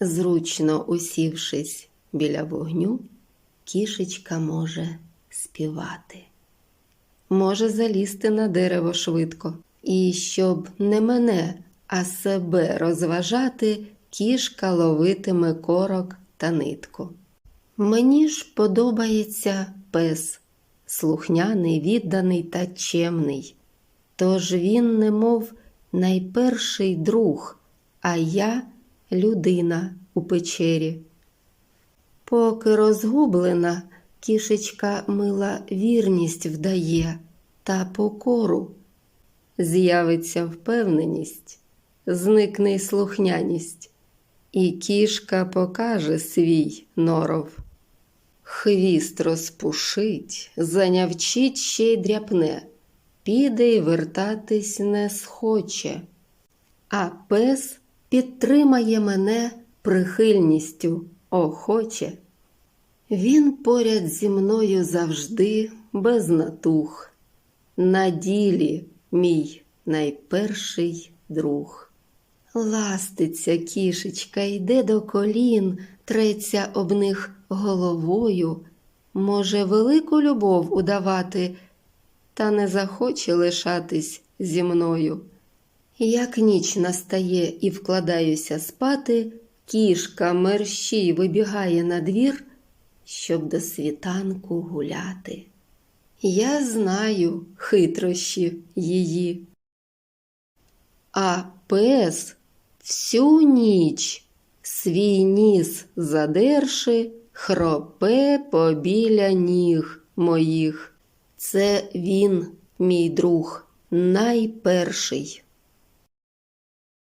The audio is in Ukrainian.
Зручно усівшись біля вогню, кішечка може співати. Може залізти на дерево швидко, і щоб не мене, а себе розважати, кішка ловитиме корок та нитку. Мені ж подобається пес, слухняний, відданий та чемний. Тож він, немов найперший друг, а я людина у печері. Поки розгублена, кішечка мила вірність вдає та покору. З'явиться впевненість, зникне й слухняність, і кішка покаже свій норов. Хвіст розпушить, занявчить ще й дряпне, піде й вертатись не схоче. А пес підтримає мене прихильністю охоче. Він поряд зі мною завжди без натух. На ділі мій найперший друг. Ластиться кішечка, йде до колін, треться об них головою. Може, велику любов удавати, та не захоче лишатись зі мною. Як ніч настає і вкладаюся спати, кішка мерщій вибігає на двір, щоб до світанку гуляти. Я знаю хитрощі її. А пес всю ніч свій ніс задерши, хропе побіля ніг моїх. Це він, мій друг, найперший.